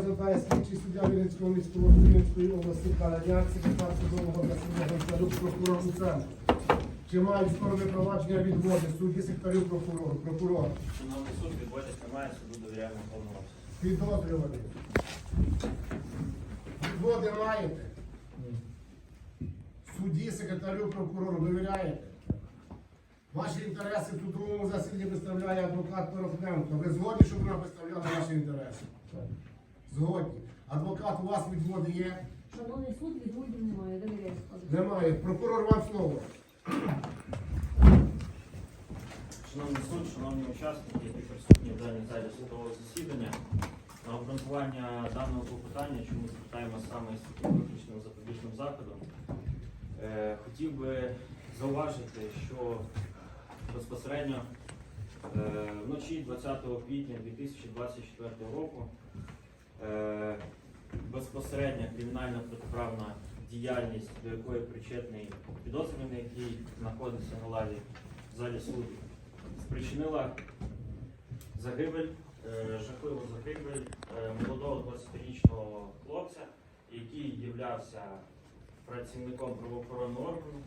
складає слідчий суддя Вінницького міського Вінницької області Каляняк, секретар судового засідання Гончарук, прокурор у. Чи мають сторони провадження відводи судді, секретарю прокурору, прокурор, Шановний суд, відводять немає, суду довіряємо обсязі. підозрюваний. Відводи маєте? Судді, секретарю, прокурору довіряєте? Ваші інтереси в судовому засіданні представляє адвокат Порохненко. Ви згодні, щоб вона представляла ваші інтереси? Згодні. Адвокат, у вас відводи є? Шановний суд, відводів немає, довіряю складу. Немає. Прокурор вам слово. Шановний суд, шановні учасники, які присутні в даній залі судового засідання, на обґрунтування даного клопотання, чому звертаємо саме із таким виключним запобіжним заходом, е, хотів би зауважити, що безпосередньо е, вночі 20 квітня 2024 року безпосередня кримінальна протиправна діяльність, до якої причетний підозрюваний, який знаходиться на лаві в залі суду, спричинила загибель, е, жахливу загибель е, молодого 20-річного хлопця, який являвся працівником правоохоронного органу,